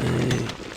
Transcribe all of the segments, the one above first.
嗯。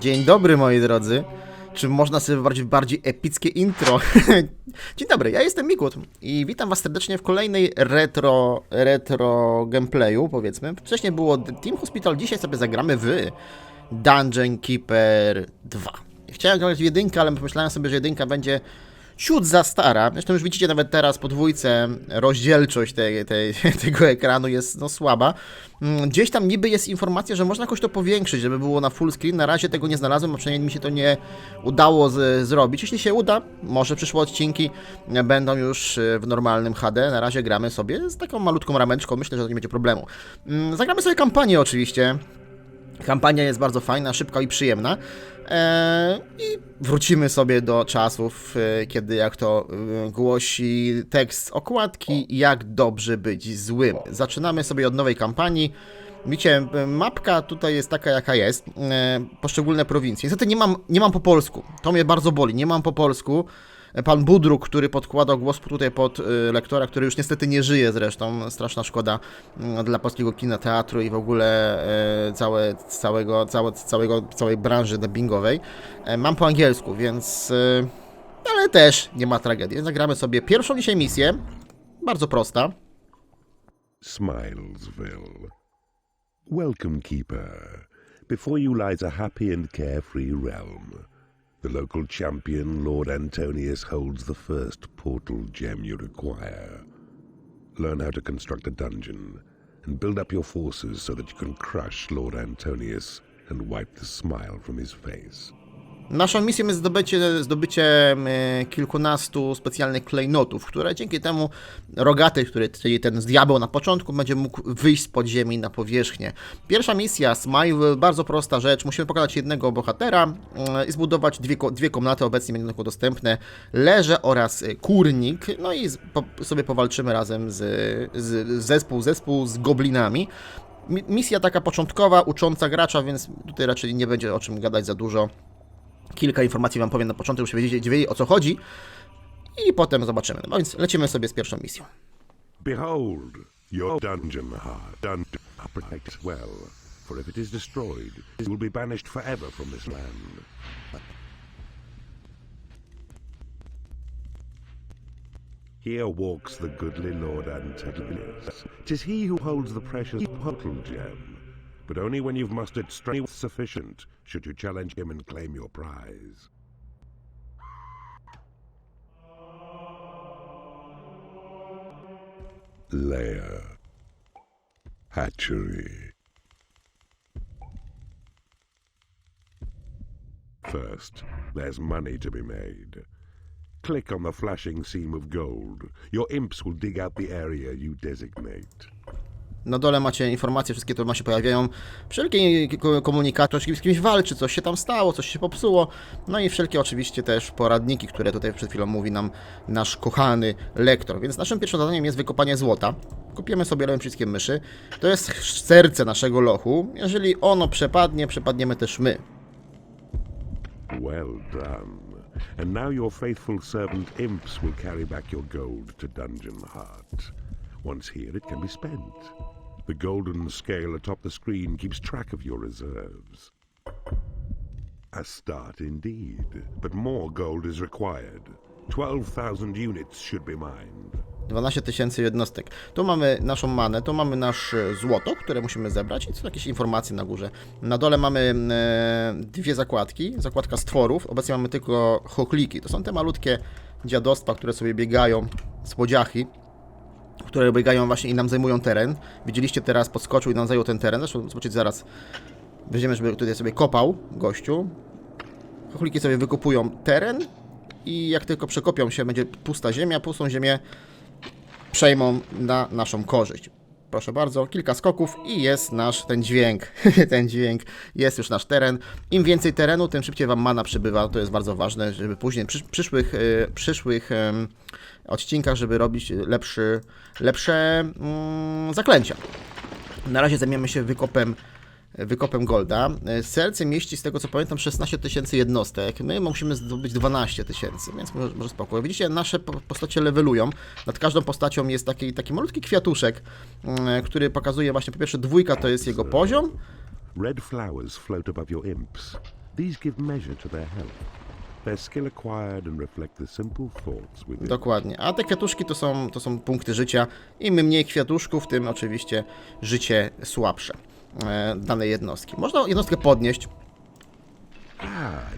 Dzień dobry moi drodzy. Czy można sobie wybrać bardziej epickie intro? Dzień dobry, ja jestem Mikut i witam was serdecznie w kolejnej retro, retro gameplayu, powiedzmy. Wcześniej było Team Hospital, dzisiaj sobie zagramy w Dungeon Keeper 2. Chciałem grać w jedynkę, ale pomyślałem sobie, że jedynka będzie ciut za stara. Zresztą już widzicie nawet teraz po dwójce rozdzielczość tej, tej, tego ekranu jest no, słaba. Mm, Gdzieś tam niby jest informacja, że można jakoś to powiększyć, żeby było na full screen. Na razie tego nie znalazłem, a przynajmniej mi się to nie udało z, zrobić. Jeśli się uda, może przyszłe odcinki będą już y, w normalnym HD. Na razie gramy sobie z taką malutką rameczką. Myślę, że to nie będzie problemu. Mm, Zagramy sobie kampanię oczywiście. Kampania jest bardzo fajna, szybka i przyjemna. Eee, I wrócimy sobie do czasów, e, kiedy, jak to e, głosi tekst okładki, jak dobrze być złym. Zaczynamy sobie od nowej kampanii. Widzicie, e, mapka tutaj jest taka, jaka jest. E, poszczególne prowincje. Niestety nie mam, nie mam po polsku. To mnie bardzo boli. Nie mam po polsku. Pan Budruk, który podkładał głos tutaj pod y, lektora, który już niestety nie żyje zresztą, straszna szkoda mm, dla polskiego kina, teatru i w ogóle y, całe, całego, całe, całego, całej branży dubbingowej. E, Mam po angielsku, więc... y, Ale też nie ma tragedii. Zagramy sobie pierwszą dzisiaj misję, bardzo prosta. Smilesville. Welcome, Keeper. Before you lies a happy and carefree realm. The local champion, Lord Antonius, holds the first portal gem you require. Learn how to construct a dungeon and build up your forces so that you can crush Lord Antonius and wipe the smile from his face. Naszą misją jest zdobycie, zdobycie e, kilkunastu specjalnych klejnotów, które dzięki temu rogaty, który, czyli ten z diabeł na początku, będzie mógł wyjść z podziemi na powierzchnię. Pierwsza misja, Smile, bardzo prosta rzecz. Musimy pokonać jednego bohatera e, i zbudować dwie, dwie komnaty, obecnie będą tylko dostępne. Leże oraz e, kurnik. No i po, sobie powalczymy razem z, z zespół, zespół z goblinami. Mi- Misja taka początkowa, ucząca gracza, więc tutaj raczej nie będzie o czym gadać za dużo. Kilka informacji Wam powiem na początek, żebyście wiedzieli, wiedzieli o co chodzi i potem zobaczymy. No więc lecimy sobie z pierwszą misją. Behold, your dungeon heart, dungeon protects well. For if it is destroyed, it will be banished forever from this land. Here walks the goodly Lord Antonius. Tis he who holds the precious portal gem. But only when you've mustered strength sufficient should you challenge him and claim your prize. Lair. Hatchery. First, there's money to be made. Click on the flashing seam of gold. Your imps will dig out the area you designate. Na dole macie informacje, wszystkie to ma się pojawiają. Wszelkie ko- komunikaty, ktoś z kimś walczy, coś się tam stało, coś się popsuło. No i wszelkie oczywiście też poradniki, które tutaj przed chwilą mówi nam nasz kochany lektor. Więc naszym pierwszym zadaniem jest wykopanie złota. Kopiemy sobie lewym przyciskiem myszy. To jest serce naszego lochu. Jeżeli ono przepadnie, przepadniemy też my. Well done. And now your faithful servant imps will carry back your gold to Dungeon Heart. Once here, it can be spent. The golden scale atop the screen keeps track of your reserves. A start indeed, but more gold is required. 12,000 units should be mined. 12 tysięcy jednostek. Tu mamy naszą manę, tu mamy nasze złoto, które musimy zebrać i są jakieś informacje na górze. Na dole mamy e, dwie zakładki, zakładka stworów, obecnie mamy tylko chochliki. To są te malutkie dziadostwa, które sobie biegają, słodziachy, które biegają właśnie i nam zajmują teren. Widzieliście teraz, podskoczył i nam zajął ten teren, zresztą zobaczyć zaraz. Weźmiemy, żeby tutaj sobie kopał gościu. Chochliki sobie wykupują teren i jak tylko przekopią się, będzie pusta ziemia, pustą ziemię przejmą na naszą korzyść. Proszę bardzo, kilka skoków i jest nasz ten dźwięk. ten dźwięk jest już nasz teren. Im więcej terenu, tym szybciej wam mana przybywa. To jest bardzo ważne, żeby później przysz przyszłych, y, przyszłych em, odcinkach, żeby robić lepszy, lepsze mm, zaklęcia. Na razie zajmiemy się wykopem wykopem golda. E, Serce mieści, z tego co pamiętam, 16 tysięcy jednostek. My musimy zdobyć 12 tysięcy, więc może, może spoko. Widzicie, nasze po- postacie levelują. Nad każdą postacią jest taki, taki malutki kwiatuszek, mm, który pokazuje właśnie, po pierwsze dwójka to jest jego poziom, Red flowers float above your imps. These give measure to their health. Dokładnie. A te kwiatuszki to są, to są punkty życia. Im mniej kwiatuszków, tym oczywiście życie słabsze danej jednostki. Można jednostkę podnieść. Ah.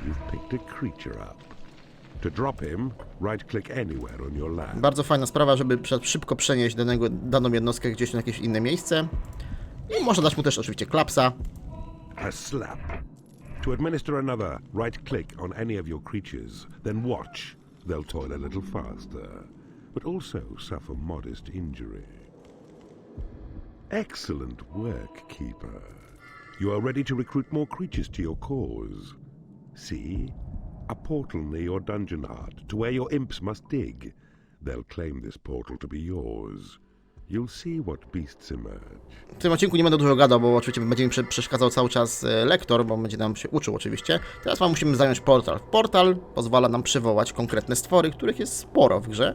Bardzo fajna sprawa, żeby szybko przenieść danego, daną jednostkę gdzieś na jakieś inne miejsce. I można dać mu też oczywiście klapsa. A slap. To administer another, right click on any of your creatures, then watch. They'll toil a little faster, but also suffer modest injury. Excellent work, Keeper. You are ready to recruit more creatures to your cause. See? A portal near your dungeon heart to where your imps must dig. They'll claim this portal to be yours. You'll see what beasts emerge. W tym odcinku nie będę dużo gadał, bo oczywiście będzie mi prze- przeszkadzał cały czas e, lektor, bo będzie nam się uczył oczywiście. Teraz wam musimy zająć portal. Portal pozwala nam przywołać konkretne stwory, których jest sporo w grze.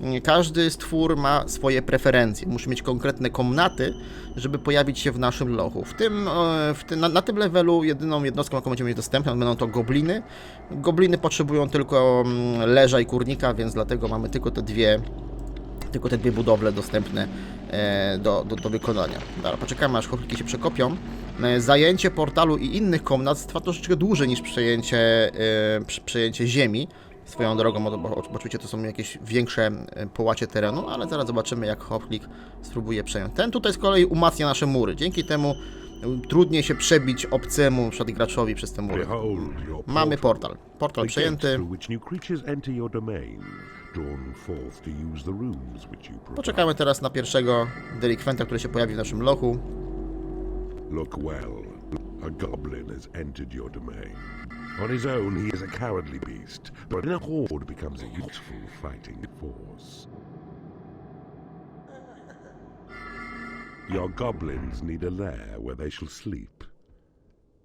Mm, Każdy stwór ma swoje preferencje. Musi mieć konkretne komnaty, żeby pojawić się w naszym lochu. W tym, e, w tym, na, na tym levelu jedyną jednostką, jaką będziemy mieć dostępną, będą to gobliny. Gobliny potrzebują tylko mm, leża i kurnika, więc dlatego mamy tylko te dwie tylko te dwie budowle dostępne e, do, do, do wykonania. Dobra, poczekamy aż chochliki się przekopią. E, Zajęcie portalu i innych komnat trwa troszeczkę dłużej niż przejęcie, e, przejęcie ziemi. Swoją drogą, bo, bo oczywiście to są jakieś większe połacie terenu, ale zaraz zobaczymy jak chochlik spróbuje przejąć. Ten tutaj z kolei umacnia nasze mury. Dzięki temu trudniej się przebić obcemu, przykład graczowi przez te mury. Mamy portal. portal. Przejęty. Through which new creatures enter your domain, drawn forth to use the rooms which you provide. Poczekamy teraz na pierwszego delikwenta, który się pojawi w naszym lochu. Look well. A goblin has entered your domain. On his own, he is a cowardly beast, but in a horde becomes a useful fighting force. Your goblins need a lair where they shall sleep.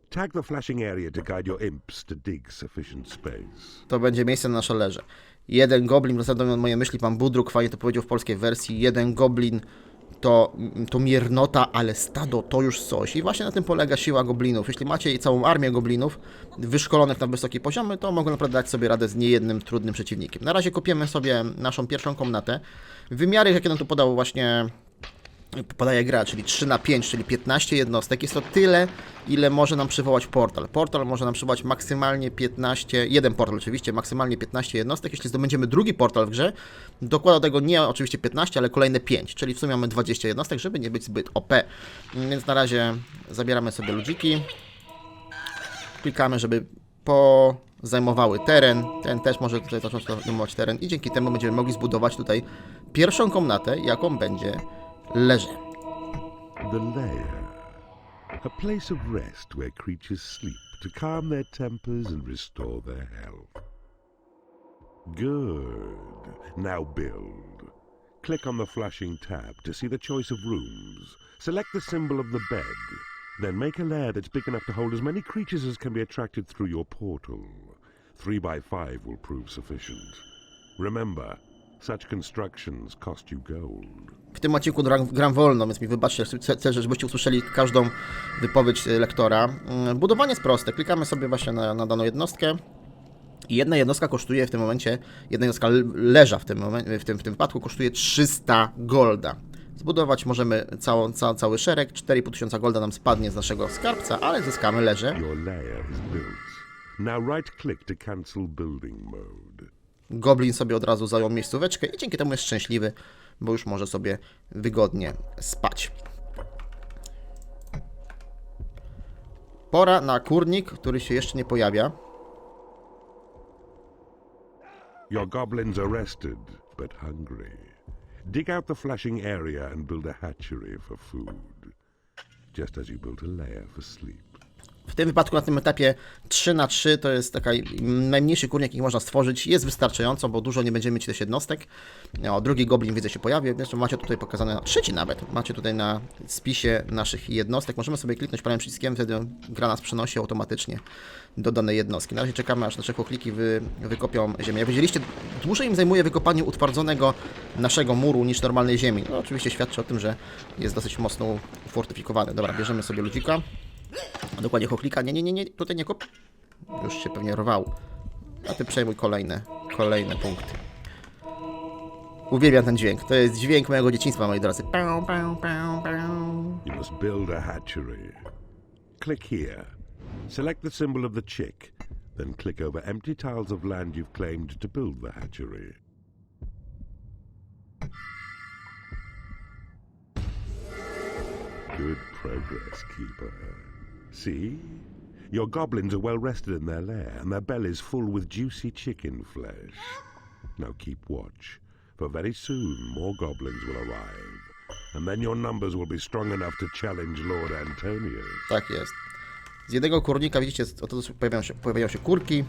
Tag the flashing area to guide your imps to dig sufficient space. to będzie miejsce na nasze leże. Jeden goblin, następnie moje myśli, pan Budruk fajnie to powiedział w polskiej wersji, jeden goblin to, to miernota, ale stado to już coś. I właśnie na tym polega siła goblinów. Jeśli macie całą armię goblinów wyszkolonych na wysokie poziomy, to mogą naprawdę dać sobie radę z niejednym trudnym przeciwnikiem. Na razie kopiemy sobie naszą pierwszą komnatę. Wymiary, jakie nam tu podał właśnie podaje gra, czyli 3 na 5, czyli 15 jednostek. Jest to tyle, ile może nam przywołać portal. Portal może nam przywołać maksymalnie 15, jeden portal oczywiście, maksymalnie 15 jednostek. Jeśli zdobędziemy drugi portal w grze, dokłada do tego nie oczywiście 15, ale kolejne 5, czyli w sumie mamy 20 jednostek, żeby nie być zbyt OP. Więc na razie zabieramy sobie ludziki. Klikamy, żeby po zajmowały teren. Ten też może tutaj zacząć zajmować teren i dzięki temu będziemy mogli zbudować tutaj pierwszą komnatę, jaką będzie leże. The lair. A place of rest where creatures sleep to calm their tempers and restore their health. Good. Now build. Click on the flashing tab to see the choice of rooms. Select the symbol of the bed. Then make a lair that's big enough to hold as many creatures as can be attracted through your portal. Three by five will prove sufficient. Remember, such constructions cost you gold. W tym odcinku gram, gram wolno, więc mi wybaczcie, chcę, chcę, żebyście usłyszeli każdą wypowiedź e, lektora. Mm, Budowanie jest proste. Klikamy sobie właśnie na, na daną jednostkę. I jedna jednostka kosztuje w tym momencie, jedna jednostka leża w tym, momencie, w tym, w tym wypadku kosztuje 300 golda. Zbudować możemy całą, ca, cały szereg, 4,5 tysiąca golda nam spadnie z naszego skarbca, ale zyskamy leże. Your lair is built. Now right click to cancel building mode. Goblin sobie od razu zajął miejscóweczkę i dzięki temu jest szczęśliwy, bo już może sobie wygodnie spać. Pora na kurnik, który się jeszcze nie pojawia. Your goblins are rested, but hungry. Dig out the flashing area and build a hatchery for food. Just as you built a lair for sleep. W tym wypadku na tym etapie 3 na 3 to jest taka najmniejszy kurnik, jaki można stworzyć. Jest wystarczająco, bo dużo nie będziemy mieć też jednostek. O, drugi goblin widzę się pojawi. Zresztą macie tutaj pokazane, trzeci nawet, macie tutaj na spisie naszych jednostek. Możemy sobie kliknąć prawym przyciskiem, wtedy gra nas przenosi automatycznie do danej jednostki. Na razie czekamy, aż nasze chokliki wy, wykopią ziemię. Jak widzieliście, dłużej im zajmuje wykopanie utwardzonego naszego muru niż normalnej ziemi. No, oczywiście świadczy o tym, że jest dosyć mocno ufortyfikowany. Dobra, bierzemy sobie ludzika. Dokładnie choklika. Nie, nie, nie, nie, tutaj nie kop. Już się pewnie rwał. A ty przejmuj kolejne, kolejne punkty. Uwielbiam ten dźwięk. To jest dźwięk mojego dzieciństwa, moi drodzy. Pau, pau, pau, pau. You must build a hatchery. Click here. Select the symbol of the chick. Then click over empty tiles of land you've claimed to build the hatchery. Good progress, Keeper. See? Your goblins are well rested in their lair, and their bellies full with juicy chicken flesh. Now keep watch, for very soon more goblins will arrive, and then your numbers will be strong enough to challenge Lord Antonius. Tak jest. Z jednego kurnika, widzicie, oto pojawiają się, pojawiają się kurki.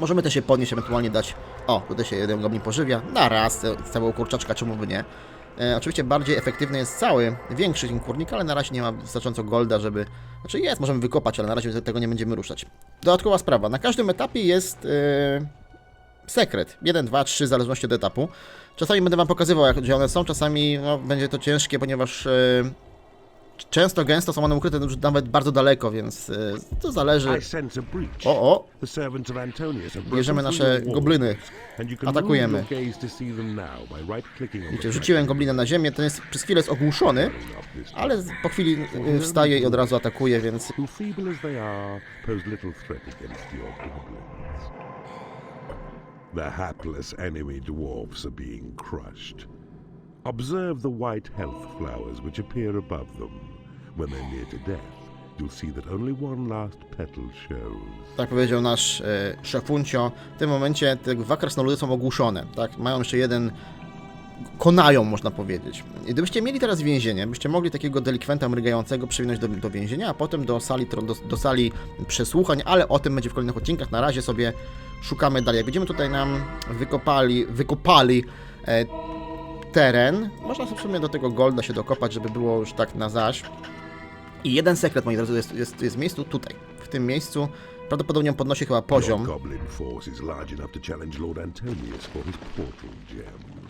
Możemy też je podnieść, ewentualnie dać... O, tutaj się jeden goblin pożywia. Na raz, całego kurczaczka, czemu by nie. E, oczywiście bardziej efektywny jest cały, większy kurnik, ale na razie nie ma wystarczająco golda, żeby... Znaczy jest, możemy wykopać, ale na razie tego nie będziemy ruszać. Dodatkowa sprawa, na każdym etapie jest... E, sekret. 1, 2, 3, w zależności od etapu. Czasami będę Wam pokazywał, jak, gdzie one są, czasami no, będzie to ciężkie, ponieważ e, często, gęsto są one ukryte już nawet bardzo daleko, więc e, to zależy. O, o, Bierzemy nasze gobliny. Atakujemy. widzicie, rzuciłem goblina na ziemię, ten jest przez chwilę jest ogłuszony, ale po chwili e, wstaje i od razu atakuje, więc. The hapless enemy dwarfs are being crushed. Observe the white health flowers which appear above them. When they're near to death, you'll see that only one last petal shows. tak powiedział nasz e, szefuncio, w tym momencie te dwa krasnoludy są ogłuszone, tak? Mają jeszcze jeden, konają można powiedzieć. I gdybyście mieli teraz więzienie, byście mogli takiego delikwenta mrygającego przywinąć do, do więzienia, a potem do sali, do, do sali przesłuchań, ale o tym będzie w kolejnych odcinkach. Na razie sobie szukamy dalej. Jak będziemy tutaj nam wykopali, wykopali e, teren, można sobie w sumie do tego golda się dokopać, żeby było już tak na zaś. I jeden sekret, moi drodzy, jest, jest, jest w miejscu tutaj. W tym miejscu prawdopodobnie on podnosi chyba poziom. goblin force is large enough to challenge Lord Antonius for his portal gem.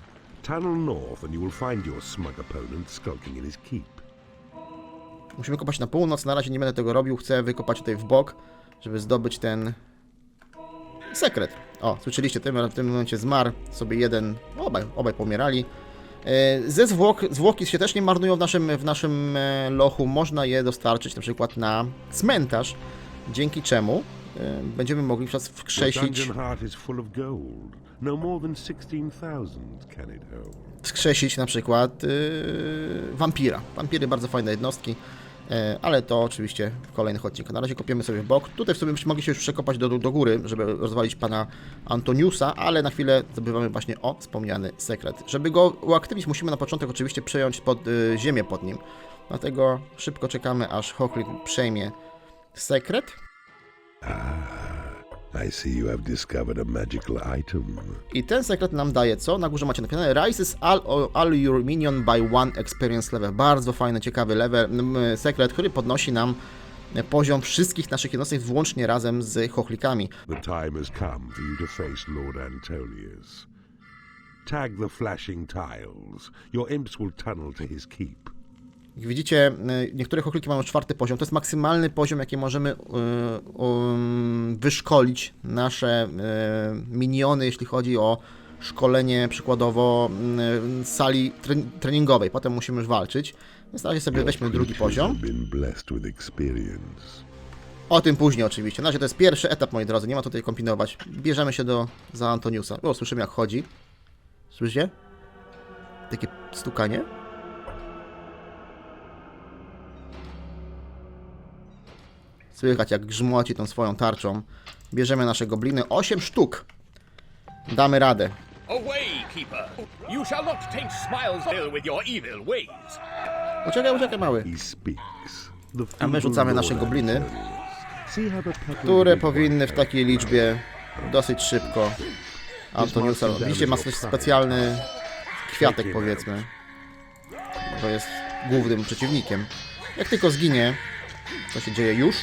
Tunnel north and you will find your smug opponent skulking in his keep. Musimy kopać na północ, na razie nie będę tego robił, chcę wykopać tutaj w bok, żeby zdobyć ten sekret. O, słyszeliście, tym, w tym momencie zmarł sobie jeden, obaj, obaj pomierali. E, Ze zwłok, zwłoki się też nie marnują w naszym, w naszym e, lochu. Można je dostarczyć na przykład na cmentarz, dzięki czemu e, będziemy mogli przez wskrzesić, gold. No more than 16,000 can it hold. wskrzesić na przykład e, wampira. Wampiry bardzo fajne jednostki, ale to oczywiście w kolejnych odcinkach. Na razie kopiemy sobie w bok. Tutaj w sobie mogli się już przekopać do, do góry, żeby rozwalić pana Antoniusa, ale na chwilę zdobywamy właśnie o wspomniany sekret. Żeby go uaktywnić, musimy na początek oczywiście przejąć pod, y, ziemię pod nim. Dlatego szybko czekamy, aż Hoklik przejmie sekret. I see you have discovered a magical item. I ten sekret nam daje co? Na górze macie napisane Rises all, all your minion by one experience level. Bardzo fajny, ciekawy level, sekret, który podnosi nam poziom wszystkich naszych jednostek, włącznie razem z chochlikami. The time has come for you to face Lord Antonius. Tag the flashing tiles. Your imps will tunnel to his keep. Jak widzicie, y, niektóre chochliki mają czwarty poziom. To jest maksymalny poziom, jaki możemy y, um, wyszkolić nasze y, miniony, jeśli chodzi o szkolenie przykładowo y, sali tre- treningowej. Potem musimy już walczyć. Więc na razie sobie weźmy drugi poziom. O tym później oczywiście. Na razie to jest pierwszy etap, moi drodzy. Nie ma tutaj kombinować. Bierzemy się do za Antoniusa. O, słyszymy jak chodzi. Słyszycie? Takie stukanie. Słychać jak grzmoci tą swoją tarczą. Bierzemy nasze gobliny. 8 sztuk. Damy radę. Uciekaj, uciekaj mały. A my rzucamy nasze gobliny, które powinny w takiej liczbie dosyć szybko Antoniusa. Widzicie, ma swój specjalny kwiatek, powiedzmy. To jest głównym przeciwnikiem. Jak tylko zginie, to się dzieje już.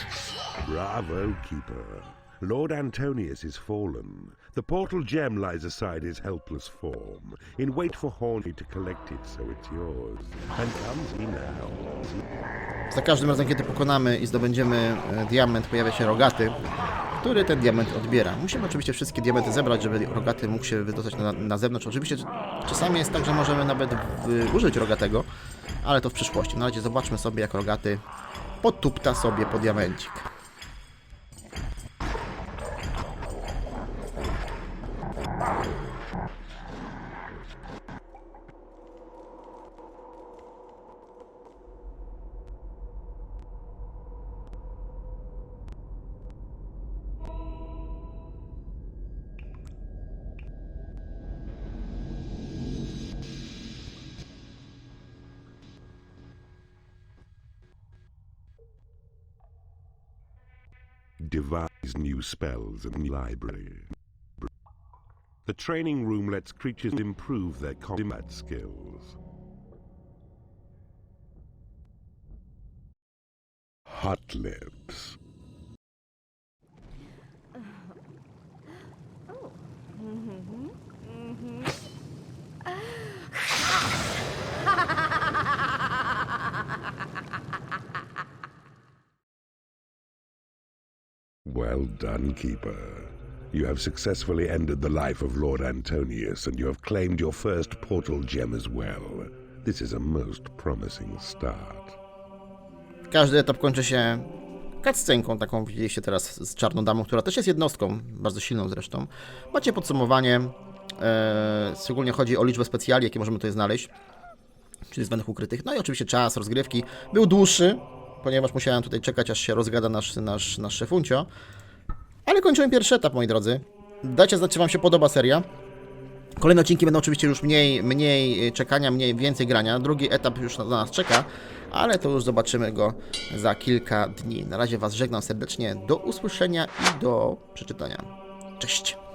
Bravo, Keeper. Lord Antonius is fallen. The portal gem lies aside his helpless form. In wait for Horny to collect it, so it's yours. And comes he now. Za każdym razem, kiedy pokonamy i zdobędziemy e, diament, pojawia się rogaty, który ten diament odbiera. Musimy oczywiście wszystkie diamenty zebrać, żeby rogaty mógł się wydostać na, na zewnątrz. Oczywiście czasami jest tak, że możemy nawet użyć rogatego, ale to w przyszłości. Na razie zobaczmy sobie, jak rogaty potupta sobie po diamencik. Devise new spells and new library. The training room lets creatures improve their combat skills. Hot lips. Oh, mm-hmm. Well done, Keeper. You have successfully ended the life of Lord Antonius, and you have claimed your first portal gem as well. This is a most promising start. Każdy etap kończy się cutscenką, taką widzieliście teraz z Czarną Damą, która też jest jednostką, bardzo silną zresztą. Macie podsumowanie, e, szczególnie chodzi o liczbę specjali, jakie możemy tutaj znaleźć, czyli zwanych ukrytych. No i oczywiście czas rozgrywki był dłuższy, ponieważ musiałem tutaj czekać, aż się rozgada nasz, nasz, nasz szefuncio. Ale kończyłem pierwszy etap, moi drodzy. Dajcie znać, czy Wam się podoba seria. Kolejne odcinki będą oczywiście już mniej, mniej czekania, mniej, więcej grania. Drugi etap już na nas czeka, ale to już zobaczymy go za kilka dni. Na razie Was żegnam serdecznie. Do usłyszenia i do przeczytania. Cześć!